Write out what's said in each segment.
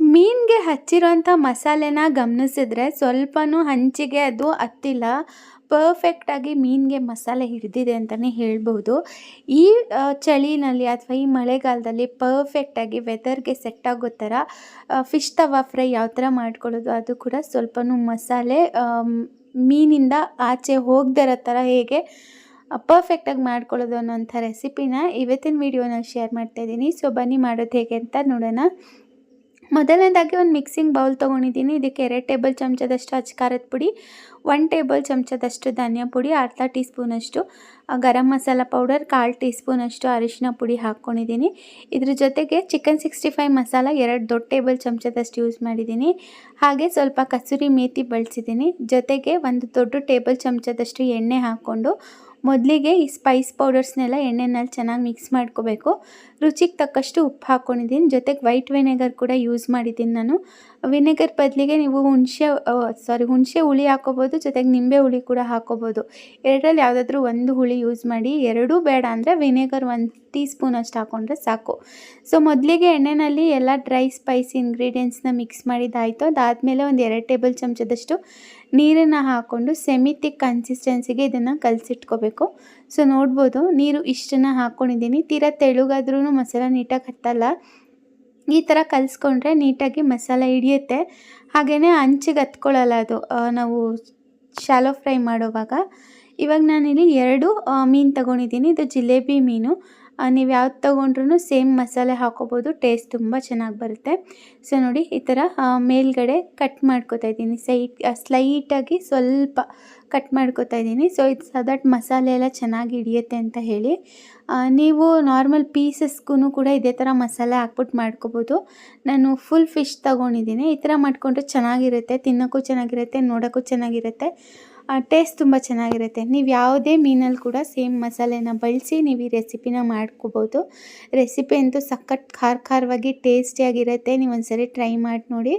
ಮೀನಿಗೆ ಹಚ್ಚಿರೋಂಥ ಮಸಾಲೆನ ಗಮನಿಸಿದ್ರೆ ಸ್ವಲ್ಪನೂ ಹಂಚಿಗೆ ಅದು ಹತ್ತಿಲ್ಲ. ಪರ್ಫೆಕ್ಟಾಗಿ ಮೀನಿಗೆ ಮಸಾಲೆ ಹಿಡಿದಿದೆ ಅಂತಲೇ ಹೇಳ್ಬೋದು. ಈ ಚಳಿನಲ್ಲಿ ಅಥವಾ ಈ ಮಳೆಗಾಲದಲ್ಲಿ ಪರ್ಫೆಕ್ಟಾಗಿ ವೆದರ್ಗೆ ಸೆಟ್ ಆಗೋ ಥರ ಫಿಶ್ ತವಾ ಫ್ರೈ ಯಾವ ಥರ ಮಾಡ್ಕೊಳ್ಳೋದು ಅದು ಕೂಡ ಸ್ವಲ್ಪನೂ ಮಸಾಲೆ ಮೀನಿಂದ ಆಚೆ ಹೋಗದೇ ಇರೋ ಥರ ಹೇಗೆ ಪರ್ಫೆಕ್ಟಾಗಿ ಮಾಡ್ಕೊಳ್ಳೋದು ಅನ್ನೋಂಥ ರೆಸಿಪಿನ ಇವತ್ತಿನ ವಿಡಿಯೋನ ಶೇರ್ ಮಾಡ್ತಾಯಿದ್ದೀನಿ ಸೊ ಬನ್ನಿ ಮಾಡೋದು ಹೇಗೆ ಅಂತ ನೋಡೋಣ. ಮೊದಲನೇದಾಗಿ ಒಂದು ಮಿಕ್ಸಿಂಗ್ ಬೌಲ್ ತೊಗೊಂಡಿದ್ದೀನಿ. ಇದಕ್ಕೆ ಎರಡು ಟೇಬಲ್ ಚಮಚದಷ್ಟು ಅಚ್ಚ ಖಾರದ ಪುಡಿ ಒನ್ ಟೇಬಲ್ ಚಮಚದಷ್ಟು ಧನಿಯಾ ಪುಡಿ, ಅರ್ಧ ಟೀ ಸ್ಪೂನಷ್ಟು ಗರಂ ಮಸಾಲ ಪೌಡರ್, ಕಾಲು ಟೀ ಸ್ಪೂನಷ್ಟು ಅರಿಶಿನ ಪುಡಿ ಹಾಕ್ಕೊಂಡಿದ್ದೀನಿ. ಇದ್ರ ಜೊತೆಗೆ ಚಿಕನ್ ಸಿಕ್ಸ್ಟಿ ಫೈವ್ ಮಸಾಲ ಎರಡು ದೊಡ್ಡ ಟೇಬಲ್ ಚಮಚದಷ್ಟು ಯೂಸ್ ಮಾಡಿದ್ದೀನಿ. ಹಾಗೆ ಸ್ವಲ್ಪ ಕಸೂರಿ ಮೇತಿ ಬಳಸಿದ್ದೀನಿ. ಜೊತೆಗೆ ಒಂದು ದೊಡ್ಡ ಟೇಬಲ್ ಚಮಚದಷ್ಟು ಎಣ್ಣೆ ಹಾಕ್ಕೊಂಡು ಮೊದಲಿಗೆ ಈ ಸ್ಪೈಸ್ ಪೌಡರ್ಸ್ನೆಲ್ಲ ಎಣ್ಣೆನಲ್ಲಿ ಚೆನ್ನಾಗಿ ಮಿಕ್ಸ್ ಮಾಡ್ಕೋಬೇಕು. ರುಚಿಗೆ ತಕ್ಕಷ್ಟು ಉಪ್ಪು ಹಾಕ್ಕೊಂಡಿದ್ದೀನಿ ಜೊತೆಗೆ ವೈಟ್ ವಿನೆಗರ್ ಕೂಡ ಯೂಸ್ ಮಾಡಿದ್ದೀನಿ ನಾನು. ವಿನೆಗರ್ ಬದಲಿಗೆ ನೀವು ಹುಣಸೆ ಸಾರಿ ಹುಣಸೆ ಹುಳಿ ಹಾಕೋಬೋದು, ಜೊತೆಗೆ ನಿಂಬೆ ಹುಳಿ ಕೂಡ ಹಾಕೋಬೋದು. ಎರಡರಲ್ಲಿ ಯಾವುದಾದ್ರೂ ಒಂದು ಹುಳಿ ಯೂಸ್ ಮಾಡಿ, ಎರಡೂ ಬೇಡ ಅಂದರೆ ವಿನೆಗರ್ ಒಂದು ಟೀ ಸ್ಪೂನ್ ಅಷ್ಟು ಹಾಕ್ಕೊಂಡ್ರೆ ಸಾಕು. ಸೊ ಮೊದಲಿಗೆ ಎಣ್ಣೆಯಲ್ಲಿ ಎಲ್ಲ ಡ್ರೈ ಸ್ಪೈಸಿ ಇಂಗ್ರೀಡಿಯೆಂಟ್ಸ್ನ ಮಿಕ್ಸ್ ಮಾಡಿದ್ದಾಯಿತು ಅದಾದಮೇಲೆ ಒಂದು ಎರಡು ಟೇಬಲ್ ಚಮಚದಷ್ಟು ನೀರನ್ನು ಹಾಕ್ಕೊಂಡು ಸೆಮಿ ತಿಕ್ ಕನ್ಸಿಸ್ಟೆನ್ಸಿಗೆ ಇದನ್ನು ಕಲಸಿಟ್ಕೋಬೇಕು. ಸೊ ನೋಡ್ಬೋದು, ನೀರು ಇಷ್ಟನ್ನು ಹಾಕ್ಕೊಂಡಿದ್ದೀನಿ ತೀರಾ ತೆಳುಗಾದ್ರೂ ಮಸಾಲ ನೀಟಾಗಿ ಹತ್ತಲ್ಲ. ಈ ಥರ ಕಲಿಸ್ಕೊಂಡ್ರೆ ನೀಟಾಗಿ ಮಸಾಲೆ ಹಿಡಿಯುತ್ತೆ. ಹಾಗೆಯೇ ಹಂಚಿಗೆ ಹತ್ಕೊಳ್ಳಲ್ಲ ಅದು ನಾವು ಶಾಲೋ ಫ್ರೈ ಮಾಡುವಾಗ. ಇವಾಗ ನಾನಿಲ್ಲಿ ಎರಡು ಮೀನು ತಗೊಂಡಿದ್ದೀನಿ. ಇದು ಜಿಲೇಬಿ ಮೀನು. ನೀವು ಯಾವ್ದು ತೊಗೊಂಡ್ರೂ ಸೇಮ್ ಮಸಾಲೆ ಹಾಕೋಬೋದು, ಟೇಸ್ಟ್ ತುಂಬ ಚೆನ್ನಾಗಿ ಬರುತ್ತೆ. ಸೊ ನೋಡಿ ಈ ಥರ ಮೇಲ್ಗಡೆ ಕಟ್ ಮಾಡ್ಕೋತಾ ಇದ್ದೀನಿ. ಸೈಟ್ ಸ್ಲೈಟಾಗಿ ಸ್ವಲ್ಪ ಕಟ್ ಮಾಡ್ಕೋತಾ ಇದ್ದೀನಿ. ಸೊ ಇದು ಸೊ ದಟ್ ಮಸಾಲೆ ಎಲ್ಲ ಚೆನ್ನಾಗಿ ಹಿಡಿಯುತ್ತೆ ಅಂತ ಹೇಳಿ. ನೀವು ನಾರ್ಮಲ್ ಪೀಸಸ್ಗೂ ಕೂಡ ಇದೇ ಥರ ಮಸಾಲೆ ಹಾಕ್ಬಿಟ್ಟು ಮಾಡ್ಕೋಬೋದು. ನಾನು ಫುಲ್ ಫಿಶ್ ತೊಗೊಂಡಿದ್ದೀನಿ. ಈ ಥರ ಮಾಡಿಕೊಂಡ್ರೆ ಚೆನ್ನಾಗಿರುತ್ತೆ, ತಿನ್ನೋಕ್ಕೂ ಚೆನ್ನಾಗಿರುತ್ತೆ, ನೋಡೋಕ್ಕೂ ಚೆನ್ನಾಗಿರುತ್ತೆ. ಟೇಸ್ಟ್ ತುಂಬ ಚೆನ್ನಾಗಿರುತ್ತೆ. ನೀವು ಯಾವುದೇ ಮೀನಲ್ಲಿ ಕೂಡ ಸೇಮ್ ಮಸಾಲೆನ ಬಳಸಿ ನೀವು ಈ ರೆಸಿಪಿನ ಮಾಡ್ಕೋಬೋದು. ರೆಸಿಪಿ ಅಂತೂ ಸಖತ್ ಖಾರ ಖಾರವಾಗಿ ಟೇಸ್ಟಿಯಾಗಿರುತ್ತೆ ನೀವು ಒಂದ್ಸರಿ ಟ್ರೈ ಮಾಡಿ ನೋಡಿ.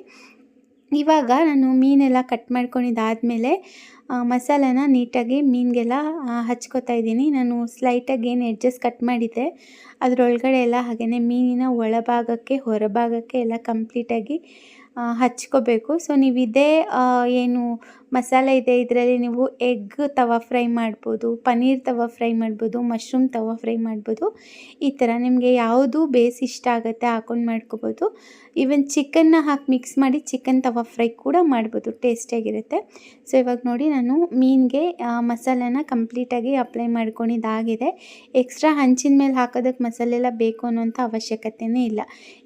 ಇವಾಗ ನಾನು ಮೀನೆಲ್ಲ ಕಟ್ ಮಾಡ್ಕೊಂಡಿದ್ದಾದಮೇಲೆ ಮಸಾಲೆನ ನೀಟಾಗಿ ಮೀನಿಗೆಲ್ಲ ಹಚ್ಕೋತಾ ಇದ್ದೀನಿ. ನಾನು ಸ್ಲೈಟಾಗಿ ಏನು ಎಡ್ಜಸ್ ಕಟ್ ಮಾಡಿದ್ದೆ, ಅದರೊಳಗಡೆ ಎಲ್ಲ ಹಾಗೆಯೇ ಮೀನಿನ ಒಳಭಾಗಕ್ಕೆ, ಹೊರಭಾಗಕ್ಕೆ ಎಲ್ಲ ಕಂಪ್ಲೀಟಾಗಿ ಹಚ್ಕೋಬೇಕು. ಸೊ ನೀವು ಇದೇ ಏನು ಮಸಾಲೆ ಇದೆ, ಇದರಲ್ಲಿ ನೀವು ಎಗ್ ತವಾ ಫ್ರೈ ಮಾಡ್ಬೋದು, ಪನ್ನೀರ್ ತವಾ ಫ್ರೈ ಮಾಡ್ಬೋದು ಮಶ್ರೂಮ್ ತವಾ ಫ್ರೈ ಮಾಡ್ಬೋದು. ಈ ಥರ ನಿಮಗೆ ಯಾವುದು ಬೇಸ್ ಇಷ್ಟ ಆಗುತ್ತೆ ಹಾಕೊಂಡು ಮಾಡ್ಕೋಬೋದು. ಈವನ್ ಚಿಕನ್ನ ಹಾಕಿ ಮಿಕ್ಸ್ ಮಾಡಿ ಚಿಕನ್ ತವಾ ಫ್ರೈ ಕೂಡ ಮಾಡ್ಬೋದು ಟೇಸ್ಟಿಯಾಗಿರುತ್ತೆ ಸೊ ಇವಾಗ ನೋಡಿ ನಾನು ಮೀನಿಗೆ ಮಸಾಲೆನ ಕಂಪ್ಲೀಟಾಗಿ ಅಪ್ಲೈ ಮಾಡ್ಕೊಂಡಿದ್ದಾಗಿದೆ ಎಕ್ಸ್ಟ್ರಾ ಹಂಚಿನ ಮೇಲೆ ಹಾಕೋದಕ್ಕೆ ಮಸಾಲೆ ಎಲ್ಲ ಬೇಕು ಅನ್ನೋಂಥ ಅವಶ್ಯಕತೆಯೇ ಇಲ್ಲ.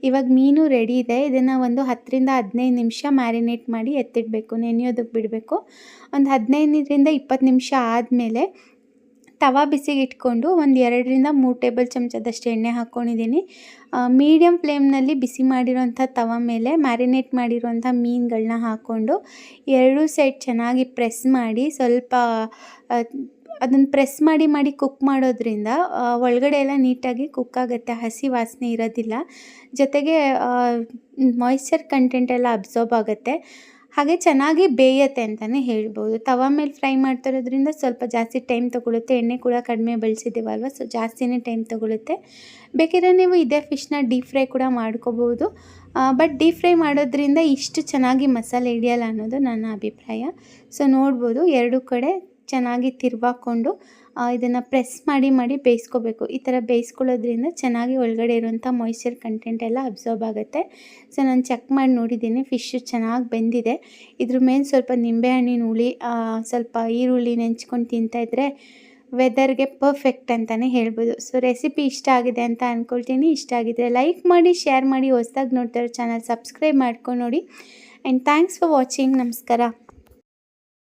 ಇವಾಗ ಮೀನು ರೆಡಿ ಇದೆ, ಇದನ್ನು ಒಂದು ಹತ್ತರಿಂದ ಹದಿನೈದು ನಿಮಿಷ ಮ್ಯಾರಿನೇಟ್ ಮಾಡಿ ಎತ್ತಿಡಬೇಕು, ನೆನೆಯೋದಕ್ಕೆ ಬಿಡಬೇಕು. ಒಂದು ಹದಿನೈದರಿಂದ ಇಪ್ಪತ್ತು ನಿಮಿಷ ಆದಮೇಲೆ ತವಾ ಬಿಸಿಗೆ ಇಟ್ಕೊಂಡು ಒಂದು ಎರಡರಿಂದ ಮೂರು ಟೇಬಲ್ ಚಮಚದಷ್ಟು ಎಣ್ಣೆ ಹಾಕ್ಕೊಂಡಿದ್ದೀನಿ. ಮೀಡಿಯಮ್ ಫ್ಲೇಮ್ನಲ್ಲಿ ಬಿಸಿ ಮಾಡಿರೋಂಥ ತವ ಮೇಲೆ ಮ್ಯಾರಿನೇಟ್ ಮಾಡಿರೋಂಥ ಮೀನುಗಳನ್ನ ಹಾಕ್ಕೊಂಡು ಎರಡೂ ಸೈಡ್ ಚೆನ್ನಾಗಿ ಪ್ರೆಸ್ ಮಾಡಿ ಸ್ವಲ್ಪ ಅದನ್ನು ಪ್ರೆಸ್ ಮಾಡಿ ಮಾಡಿ ಕುಕ್ ಮಾಡೋದ್ರಿಂದ ಒಳಗಡೆ ಎಲ್ಲ ನೀಟಾಗಿ ಕುಕ್ ಆಗುತ್ತೆ. ಹಸಿ ವಾಸನೆ ಇರೋದಿಲ್ಲ. ಜೊತೆಗೆ ಮಾಯ್ಶ್ಚರ್ ಕಂಟೆಂಟ್ ಎಲ್ಲ ಅಬ್ಸಾರ್ಬ್ ಆಗುತ್ತೆ. ಹಾಗೆ ಚೆನ್ನಾಗಿ ಬೇಯತ್ತೆ ಅಂತಲೇ ಹೇಳ್ಬೋದು. ತವ ಮೇಲೆ ಫ್ರೈ ಮಾಡ್ತಿರೋದ್ರಿಂದ ಸ್ವಲ್ಪ ಜಾಸ್ತಿ ಟೈಮ್ ತೊಗೊಳುತ್ತೆ. ಎಣ್ಣೆ ಕೂಡ ಕಡಿಮೆ ಬೆಳೆಸಿದ್ದೀವಲ್ವ ಸೊ ಜಾಸ್ತಿನೇ ಟೈಮ್ ತೊಗೊಳುತ್ತೆ. ಬೇಕಿದ್ರೆ ನೀವು ಇದೇ ಫಿಶ್ನ ಡೀಪ್ ಫ್ರೈ ಕೂಡ ಮಾಡ್ಕೋಬೋದು. ಬಟ್ ಡೀಪ್ ಫ್ರೈ ಮಾಡೋದ್ರಿಂದ ಇಷ್ಟು ಚೆನ್ನಾಗಿ ಮಸಾಲೆ ಹಿಡಿಯಲ್ಲ ಅನ್ನೋದು ನನ್ನ ಅಭಿಪ್ರಾಯ. ಸೊ ನೋಡ್ಬೋದು, ಎರಡೂ ಕಡೆ ಚೆನ್ನಾಗಿ ತಿರ್ವಾಕೊಂಡು ಇದನ್ನು ಪ್ರೆಸ್ ಮಾಡಿ ಮಾಡಿ ಬೇಯಿಸ್ಕೋಬೇಕು. ಈ ಥರ ಬೇಯಿಸ್ಕೊಳ್ಳೋದ್ರಿಂದ ಚೆನ್ನಾಗಿ ಒಳಗಡೆ ಇರುವಂಥ ಮಾಯ್ಶ್ಚರ್ ಕಂಟೆಂಟ್ ಎಲ್ಲ ಅಬ್ಸಾರ್ಬ್ ಆಗುತ್ತೆ. ಸೊ ನಾನು ಚೆಕ್ ಮಾಡಿ ನೋಡಿದ್ದೀನಿ. ಫಿಶ್ ಚೆನ್ನಾಗಿ ಬೆಂದಿದೆ. ಇದ್ರ ಮೇಲೆ ಸ್ವಲ್ಪ ನಿಂಬೆಹಣ್ಣಿನ ಹುಳಿ ಸ್ವಲ್ಪ ಈರುಳ್ಳಿ ನೆಂಚ್ಕೊಂಡು ತಿಂತಾಯಿದ್ರೆ ವೆದರ್ಗೆ ಪರ್ಫೆಕ್ಟ್ ಅಂತಲೇ ಹೇಳ್ಬೋದು. ಸೊ ರೆಸಿಪಿ ಇಷ್ಟ ಆಗಿದೆ ಅಂತ ಅಂದ್ಕೊಳ್ತೀನಿ ಇಷ್ಟ ಆಗಿದ್ರೆ ಲೈಕ್ ಮಾಡಿ ಶೇರ್ ಮಾಡಿ. ಹೊಸ್ದಾಗಿ ನೋಡ್ತಾರೆ ಚಾನಲ್ ಸಬ್ಸ್ಕ್ರೈಬ್ ಮಾಡ್ಕೊಂಡು ನೋಡಿ. ಆ್ಯಂಡ್ ಥ್ಯಾಂಕ್ಸ್ ಫಾರ್ ವಾಚಿಂಗ್ ನಮಸ್ಕಾರ.